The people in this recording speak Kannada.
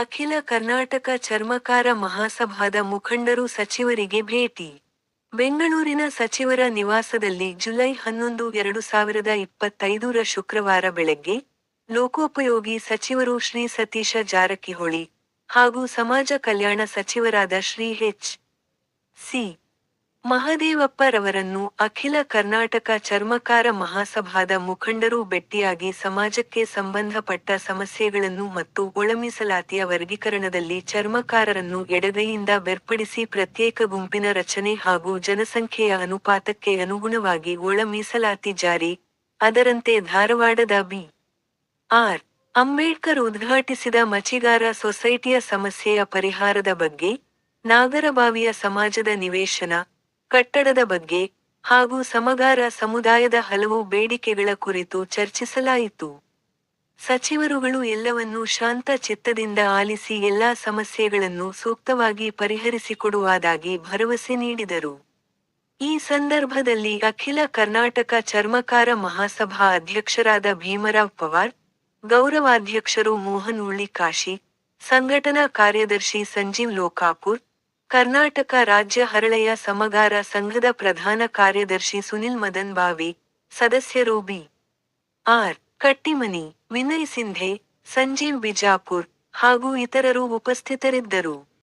ಅಖಿಲ ಕರ್ನಾಟಕ ಚರ್ಮಕಾರ ಮಹಾಸಭಾದ ಮುಖಂಡರು ಸಚಿವರಿಗೆ ಭೇಟಿ. ಬೆಂಗಳೂರಿನ ಸಚಿವರ ನಿವಾಸದಲ್ಲಿ ಜುಲೈ ಹನ್ನೊಂದು, ಎರಡು ಸಾವಿರದ ಇಪ್ಪತ್ತೈದರ ಶುಕ್ರವಾರ ಬೆಳಗ್ಗೆ ಲೋಕೋಪಯೋಗಿ ಸಚಿವರು ಶ್ರೀ ಸತೀಶ ಜಾರಕಿಹೊಳಿ ಹಾಗೂ ಸಮಾಜ ಕಲ್ಯಾಣ ಸಚಿವರಾದ ಶ್ರೀ ಹೆಚ್ ಸಿ. ಮಹದೇವಪ್ಪರವರನ್ನು ಅಖಿಲ ಕರ್ನಾಟಕ ಚರ್ಮಕಾರ ಮಹಾಸಭಾದ ಮುಖಂಡರು ಭೆಟ್ಟಿಯಾಗಿ ಸಮಾಜಕ್ಕೆ ಸಂಬಂಧಪಟ್ಟ ಸಮಸ್ಯೆಗಳನ್ನು ಮತ್ತು ಒಳಮೀಸಲಾತಿಯ ವರ್ಗೀಕರಣದಲ್ಲಿ ಚರ್ಮಕಾರರನ್ನು ಎಡಗೈಯಿಂದ ಬೇರ್ಪಡಿಸಿ ಪ್ರತ್ಯೇಕ ಗುಂಪಿನ ರಚನೆ ಹಾಗೂ ಜನಸಂಖ್ಯೆಯ ಅನುಪಾತಕ್ಕೆ ಅನುಗುಣವಾಗಿ ಒಳಮೀಸಲಾತಿ ಜಾರಿ. ಅದರಂತೆ ಧಾರವಾಡದ ಬಿ. ಆರ್. ಅಂಬೇಡ್ಕರ್ ಉದ್ಘಾಟಿಸಿದ ಮಚಿಗಾರ ಸೊಸೈಟಿಯ ಸಮಸ್ಯೆಯ ಪರಿಹಾರದ ಬಗ್ಗೆ ನಾಗರಬಾವಿಯ ಸಮಾಜದ ನಿವೇಶನ ಕಟ್ಟಡದ ಬಗ್ಗೆ ಹಾಗೂ ಸಮಗಾರ ಸಮುದಾಯದ ಹಲವು ಬೇಡಿಕೆಗಳ ಕುರಿತು ಚರ್ಚಿಸಲಾಯಿತು. ಸಚಿವರುಗಳು ಎಲ್ಲವನ್ನೂ ಶಾಂತ ಚಿತ್ತದಿಂದ ಆಲಿಸಿ ಎಲ್ಲಾ ಸಮಸ್ಯೆಗಳನ್ನು ಸೂಕ್ತವಾಗಿ ಪರಿಹರಿಸಿಕೊಡುವುದಾಗಿ ಭರವಸೆ ನೀಡಿದರು. ಈ ಸಂದರ್ಭದಲ್ಲಿ ಅಖಿಲ ಕರ್ನಾಟಕ ಚರ್ಮಕಾರ ಮಹಾಸಭಾ ಅಧ್ಯಕ್ಷರಾದ ಭೀಮರಾವ್ ಪವಾರ್, ಗೌರವಾಧ್ಯಕ್ಷರು ಮೋಹನ್ ಉಳ್ಳಿಕಾಶಿ ಸಂಘಟನಾ ಕಾರ್ಯದರ್ಶಿ ಸಂಜೀವ್ ಲೋಕಾಪುರ್ ಕರ್ನಾಟಕ ರಾಜ್ಯ ಹರಳೆಯ ಸಮಗಾರ ಸಂಘದ ಪ್ರಧಾನ ಕಾರ್ಯದರ್ಶಿ ಸುನಿಲ್ ಮದನ್ ಬಾವಿ, ಸದಸ್ಯರು ಬಿ. ಆರ್. ಕಟ್ಟಿಮನಿ, ವಿನಯ್ ಸಿಂಧೆ, ಸಂಜೀವ್ ಬಿಜಾಪುರ್ ಹಾಗೂ ಇತರರು ಉಪಸ್ಥಿತರಿದ್ದರು.